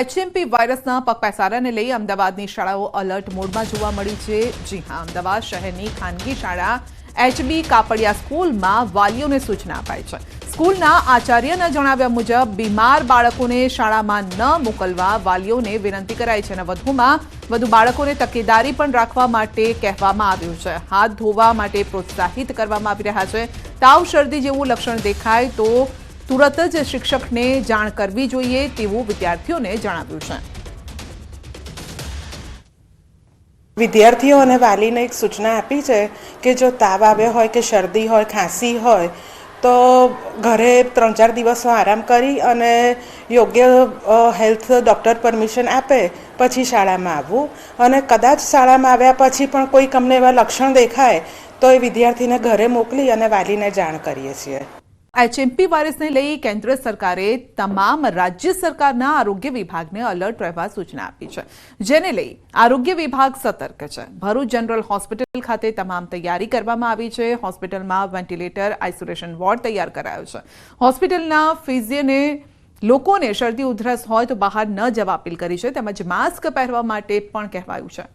HMP વાયરસના પગપેસારાને લઈ અમદાવાદની શાળાઓ અલર્ટ મોડમાં જોવા મળી છે. જી હા, અમદાવાદ શહેરની ખાનગી શાળા એચબી કાપડિયા સ્કૂલમાં વાલીઓને સૂચના અપાઈ છે. સ્કૂલના આચાર્યના જણાવ્યા મુજબ, બીમાર બાળકોને શાળામાં ન મોકલવા વાલીઓને વિનંતી કરાઈ છે અને વધુમાં, વધુ બાળકોને તકેદારી પણ રાખવા માટે કહેવામાં આવ્યું છે. હાથ ધોવા માટે પ્રોત્સાહિત કરવામાં આવી રહ્યા છે. તાવ, શરદી જેવું લક્ષણ દેખાય તો તુરત જ શિક્ષકને જાણ કરવી જોઈએ તેવું વિદ્યાર્થીઓને જણાવ્યું છે. વિદ્યાર્થીઓ અને વાલીને એક સૂચના આપી છે કે જો તાવ આવ્યો હોય કે શરદી હોય, ખાંસી હોય, તો ઘરે ત્રણ ચાર દિવસનો આરામ કરી અને યોગ્ય હેલ્થ ડૉક્ટર પરમિશન આપે પછી શાળામાં આવવું. અને કદાચ શાળામાં આવ્યા પછી પણ કોઈક અમને એવા લક્ષણ દેખાય, તો એ વિદ્યાર્થીને ઘરે મોકલી અને વાલીને જાણ કરીએ છીએ. એચએમપી વાયરસને લઈ કેન્દ્ર સરકારે તમામ રાજ્ય સરકારના આરોગ્ય વિભાગને અલર્ટ રહેવા સૂચના આપી છે, જેને લઈ આરોગ્ય વિભાગ સતર્ક છે. ભરૂચ જનરલ હોસ્પિટલ ખાતે તમામ તૈયારી કરવામાં આવી છે. હોસ્પિટલમાં વેન્ટિલેટર, આઇસોલેશન વોર્ડ તૈયાર કરાયો છે. હોસ્પિટલના ફિઝિયને, લોકોને શરદી, ઉધરસ હોય તો બહાર ન જવા અપીલ કરી છે, તેમજ માસ્ક પહેરવા માટે પણ કહેવાયું છે.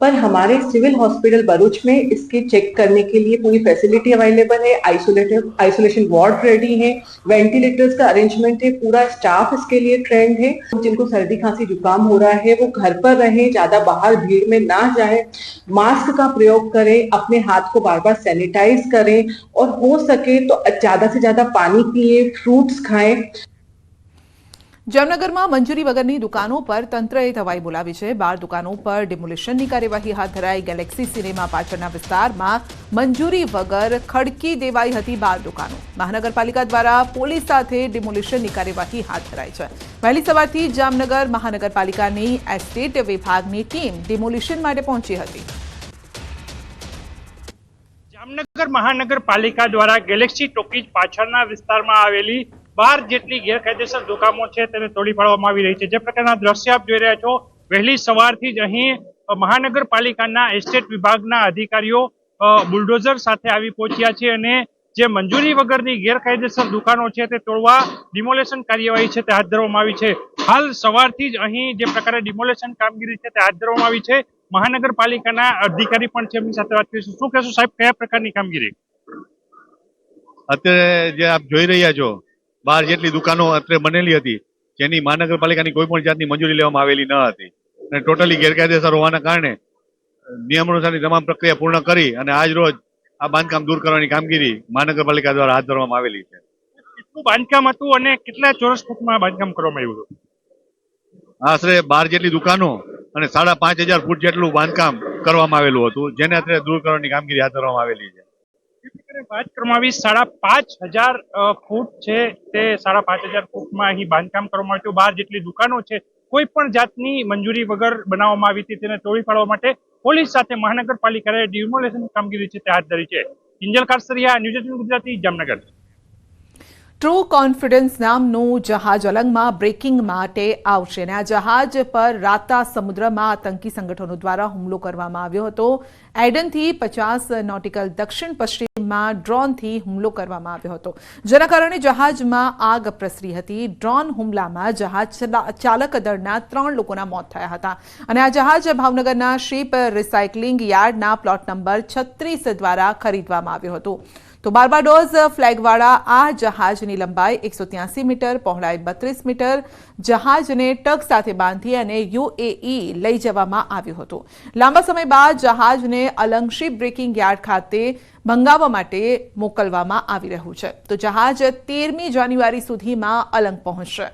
पर हमारे सिविल हॉस्पिटल भरूच में इसके चेक करने के लिए पूरी फैसिलिटी अवेलेबल है आइसोलेटिव आइसोलेशन वार्ड रेडी है वेंटिलेटर्स का अरेंजमेंट है, पूरा स्टाफ इसके लिए ट्रेंड है। जिनको सर्दी खांसी जुकाम हो रहा है, वो घर पर रहे, ज़्यादा बाहर भीड़ में ना जाए मास्क का प्रयोग करें, अपने हाथ को बार बार सैनिटाइज करें और हो सके तो ज़्यादा से ज़्यादा पानी पिए फ्रूट्स खाएँ। જામનગરમાં મંજૂરી વગરની દુકાનો પર તંત્રએ દવાઈ બોલાવી છે. બાર દુકાનો પર ડિમોલિશનની કાર્યવાહી હાથ ધરાઈ ગેલેક્સી સિનેમા પાછળના વિસ્તારમાં મંજૂરી વગર ખડકી દેવાઈ હતી બાર દુકાનો. મહાનગરપાલિકા દ્વારા પોલીસ સાથે ડિમોલિશનની કાર્યવાહી હાથ ધરાઈ છે. વહેલી સવારથી જામનગર મહાનગરપાલિકાની એસ્ટેટ વિભાગની ટીમ ડિમોલિશન માટે પહોંચી હતી. જામનગર મહાનગરપાલિકા દ્વારા ગેલેક્સી ટોકીજ પાછળના વિસ્તારમાં આવેલી બાર જેટલી ગેરકાયદેસર દુકાનો છે તેને તોડી પાડવામાં આવી રહી છે. જે પ્રકારના દ્રશ્ય આપ જોઈ રહ્યા છો, વહેલી સવારથી જ અહીં મહાનગરપાલિકાના એસ્ટેટ વિભાગના અધિકારીઓ બુલડોઝર સાથે આવી પહોંચ્યા છે અને જે મંજૂરી વગરની ગેરકાયદેસર દુકાનો છે તે તોડવા ડિમોલેશન કાર્યવાહી છે તે હાથ ધરવામાં આવી છે. હાલ સવારથી જ અહીં જે પ્રકારે ડિમોલેશન કામગીરી છે તે હાથ ધરવામાં આવી છે. મહાનગરપાલિકાના અધિકારી પણ છે, એમની સાથે વાત કરીશું. શું કહેશું સાહેબ, કયા પ્રકારની કામગીરી? અત્યારે જે આપ જોઈ રહ્યા છો બાર જેટલી દુકાનો અત્યારે બનેલી હતી જેની મહાનગરપાલિકાની કોઈ પણ જાતની મંજૂરી લેવામાં આવેલી ન હતી. અને ટોટલી ગેરકાયદેસર હોવાના કારણે નિયમ અનુસારની તમામ પ્રક્રિયા પૂર્ણ કરી અને આજ રોજ આ બાંધકામ દૂર કરવાની કામગીરી મહાનગરપાલિકા દ્વારા હાથ ધરવામાં આવેલી છે. કેટલું બાંધકામ હતું અને કેટલા ચોરસ ફૂટમાં બાંધકામ કરવામાં આવ્યું હતું? આશરે બાર જેટલી દુકાનો અને સાડા પાંચ હજાર ફૂટ જેટલું બાંધકામ કરવામાં આવેલું હતું જેને અત્યારે દૂર કરવાની કામગીરી હાથ ધરવામાં આવેલી છે. વાત કરવામાં સાડા પાંચ હજાર ફૂટ છે તે સાડા પાંચ હજાર ફૂટમાં અહીં બાંધકામ કરવામાં આવ્યું. બાર જેટલી દુકાનો છે, કોઈ પણ જાતની મંજૂરી વગર બનાવવામાં આવી હતી તેને તોડી પાડવા માટે પોલીસ સાથે મહાનગરપાલિકાએ ડિમોલેશન કામગીરી છે તે હાથ ધરી છે. Kinjal Karsariya news Gujarati, Jamnagar. True confidence નામનું જહાજ અલંગમાં બ્રેકિંગ માટે આવશે અને આ જહાજ પર રાતા સમુદ્રમાં આતંકી સંગઠનો દ્વારા હુમલો કરવામાં આવ્યો હતો. એડનથી પચાસ નોટિકલ દક્ષિણ પશ્ચિમમાં ડ્રોનથી હુમલો કરવામાં આવ્યો હતો. જેના કારણે જહાજમાં આગ પ્રસરી હતી. ડ્રોન હુમલામાં જહાજ ચાલક દળના ત્રણ લોકોના મોત થયા હતા. અને આ જહાજ ભાવનગરના શિપ રિસાયકલિંગ યાર્ડના પ્લોટ નંબર છત્રીસ દ્વારા ખરીદવામાં આવ્યું હતું. તો બાર્બાડોઝ ફ્લેગવાળા આ જહાજની લંબાઈ એકસો ત્યાસી મીટર, પહોળાઈ બત્રીસ મીટર. જહાજને ટગ સાથે બાંધી અને યુએઈ લઈ જવામાં આવ્યું હતું. લાંબા સમય બાદ જહાજને અલંકશિપ બ્રેકિંગ યાર્ડ ખાતે ભંગાવવા માટે મોકલવામાં આવી રહ્યું છે. તો જહાજ તેરમી જાન્યુઆરી સુધીમાં અલંગ પહોંચશે.